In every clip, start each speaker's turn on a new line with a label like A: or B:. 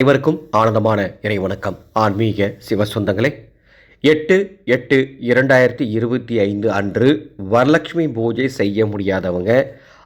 A: அனைவருக்கும் ஆனந்தமான இறை வணக்கம். ஆன்மீக சிவ சொந்தங்களே எட்டு எட்டு இரண்டாயிரத்தி இருபத்தி ஐந்து அன்று வரலட்சுமி பூஜை செய்ய முடியாதவங்க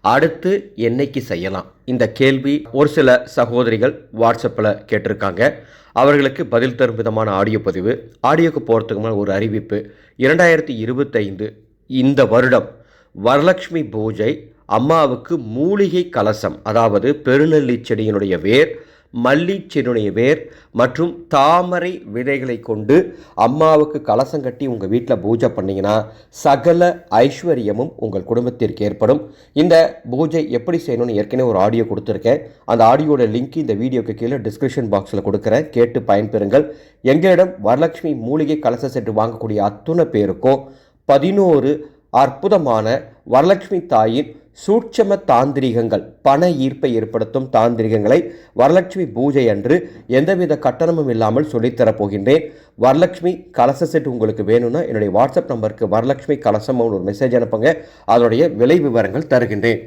A: அடுத்து என்னைக்கு செய்யலாம்? இந்த கேள்வி ஒரு சில சகோதரிகள் வாட்ஸ்அப்பில் கேட்டிருக்காங்க. அவர்களுக்கு பதில் தரும் விதமான ஆடியோ பதிவு. ஆடியோக்கு போகிறதுக்கு ஒரு அறிவிப்பு. இரண்டாயிரத்தி இருபத்தைந்து இந்த வருடம் வரலட்சுமி பூஜை அம்மாவுக்கு மூலிகை கலசம் அதாவது பெருநெல்லி செடியினுடைய வேர் மல்லி வேர் மற்றும் தாமரை விதைகளை கொண்டு அம்மாவுக்கு கலசம் கட்டி உங்கள் வீட்டில் பூஜை பண்ணிங்கன்னா சகல ஐஸ்வர்யமும் உங்கள் குடும்பத்திற்கு ஏற்படும். இந்த பூஜை எப்படி செய்யணும்னு ஏற்கனவே ஒரு ஆடியோ கொடுத்துருக்கேன். அந்த ஆடியோட லிங்க் இந்த வீடியோக்கு கீழே டிஸ்கிரிப்ஷன் பாக்ஸில் கொடுக்குறேன். கேட்டு பயன்பெறுங்கள். எங்களிடம் வரலட்சுமி மூலிகை கலச செட்டு வாங்கக்கூடிய அத்துணை பேருக்கும் பதினோரு அற்புதமான வரலட்சுமி தாயின் சூட்சம தாந்திரிகங்கள் பண ஈர்ப்பை ஏற்படுத்தும் தாந்திரிகங்களை வரலட்சுமி பூஜை அன்று எந்தவித கட்டணமும் இல்லாமல் சொல்லித்தரப் போகின்றேன். வரலட்சுமி கலச செட் உங்களுக்கு வேணும்னா என்னுடைய வாட்ஸ்அப் நம்பருக்கு வரலட்சுமி கலசம் ஒரு மெசேஜ் அனுப்புங்க. அதனுடைய விலை விவரங்கள் தருகின்றேன்.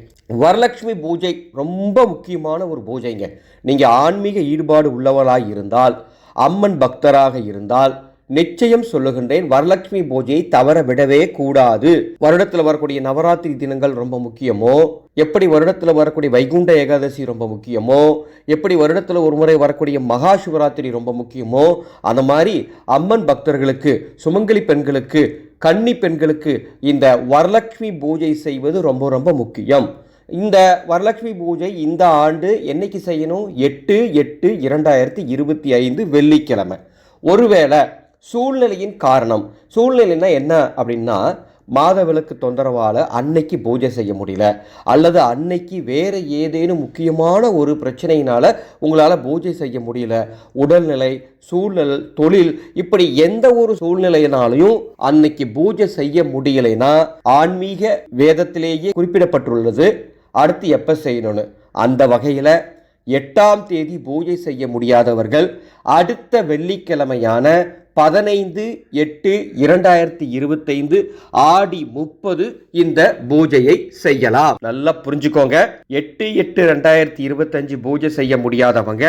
A: வரலட்சுமி பூஜை ரொம்ப முக்கியமான ஒரு பூஜைங்க. நீங்கள் ஆன்மீக ஈடுபாடு உள்ளவராக இருந்தால் அம்மன் பக்தராக இருந்தால் நிச்சயம் சொல்லுகின்றேன் வரலட்சுமி பூஜையை தவற விடவே கூடாது. வருடத்தில் வரக்கூடிய நவராத்திரி தினங்கள் ரொம்ப முக்கியமோ? எப்படி வருடத்தில் வரக்கூடிய வைகுண்ட ஏகாதசி ரொம்ப முக்கியமோ? எப்படி வருடத்தில் ஒரு முறை வரக்கூடிய மகா சிவராத்திரி ரொம்ப முக்கியமோ? அந்த மாதிரி அம்மன் பக்தர்களுக்கு சுமங்கலி பெண்களுக்கு கன்னி பெண்களுக்கு இந்த வரலட்சுமி பூஜை செய்வது ரொம்ப ரொம்ப முக்கியம். இந்த வரலட்சுமி பூஜை இந்த ஆண்டு என்னைக்கு செய்யணும்? எட்டு எட்டு இரண்டாயிரத்தி இருபத்தி ஐந்து வெள்ளிக்கிழமை. ஒருவேளை சூழ்நிலையின் காரணம். சூழ்நிலைன்னா என்ன அப்படின்னா மாதவிளக்கு தொந்தரவால் அன்னைக்கு பூஜை செய்ய முடியல. அல்லது அன்னைக்கு வேறு ஏதேனும் முக்கியமான ஒரு பிரச்சனையினால் உங்களால் பூஜை செய்ய முடியல. உடல்நிலை சூழ்நிலை தொழில் இப்படி எந்த ஒரு சூழ்நிலையினாலையும் அன்னைக்கு பூஜை செய்ய முடியலைன்னா ஆன்மீக வேதத்திலேயே குறிப்பிடப்பட்டுள்ளது. அடுத்து எப்போ செய்யணும்னு? அந்த வகையில் எட்டாம் தேதி பூஜை செய்ய முடியாதவர்கள் அடுத்த வெள்ளிக்கிழமையான பதினைந்து எட்டு இரண்டாயிரத்தி இருபத்தைந்து ஆடி முப்பது இந்த பூஜையை செய்யலாம். நல்லா புரிஞ்சுக்கோங்க. எட்டு எட்டு ரெண்டாயிரத்தி இருபத்தஞ்சு பூஜை செய்ய முடியாதவங்க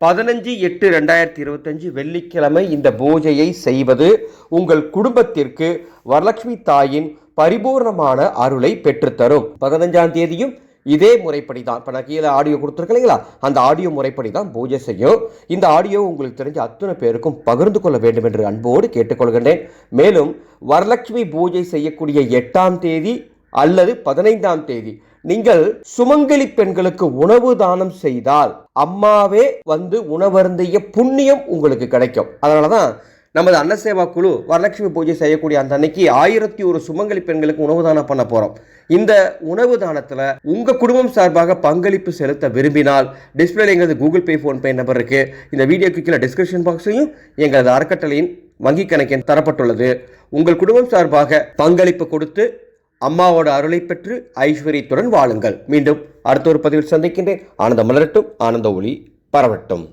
A: பதினஞ்சு எட்டு ரெண்டாயிரத்தி இருபத்தஞ்சு வெள்ளிக்கிழமை இந்த பூஜையை செய்வது உங்கள் குடும்பத்திற்கு வரலட்சுமி தாயின் பரிபூர்ணமான அருளை பெற்றுத்தரும். பதினஞ்சாம் தேதியும் இதே முறைப்படி தான் இப்போ நான் கீழே ஆடியோ கொடுத்துருக்கேன் இல்லைங்களா? அந்த ஆடியோ முறைப்படி தான் பூஜை செய்யும். இந்த ஆடியோ உங்களுக்கு தெரிஞ்ச அத்தனை பேருக்கும் பகிர்ந்து கொள்ள வேண்டும் என்று அன்போடு கேட்டுக்கொள்கின்றேன். மேலும் வரலட்சுமி பூஜை செய்யக்கூடிய எட்டாம் தேதி அல்லது பதினைந்தாம் தேதி நீங்கள் சுமங்கலி பெண்களுக்கு உணவு தானம் செய்தால் அம்மாவே வந்து உணவருந்திய புண்ணியம் உங்களுக்கு கிடைக்கும். அதனால தான் நமது அன்னசேவா குழு வரலட்சுமி பூஜை செய்யக்கூடிய அந்த அன்னைக்கு ஆயிரத்தி ஒரு சுமங்கலி பெண்களுக்கு உணவு தானம் பண்ண போகிறோம் இந்த உணவு தானத்தில் உங்கள் குடும்பம் சார்பாக பங்களிப்பு செலுத்த விரும்பினால் டிஸ்பிளேல எங்களது கூகுள் பே ஃபோன்பே நம்பர் இருக்குது இந்த வீடியோக்கு கீழே டிஸ்கிரிப்ஷன் பாக்ஸையும் எங்களது அறக்கட்டளையின் வங்கி கணக்கின் தரப்பட்டுள்ளது. உங்கள் குடும்பம் சார்பாக பங்களிப்பு கொடுத்து அம்மாவோட அருளை பெற்று ஐஸ்வர்யத்துடன் வாழுங்கள். மீண்டும் அடுத்த ஒரு பதிவில் சந்திக்கின்றேன். ஆனந்த மலரட்டும் ஆனந்த ஒளி பரவட்டும்.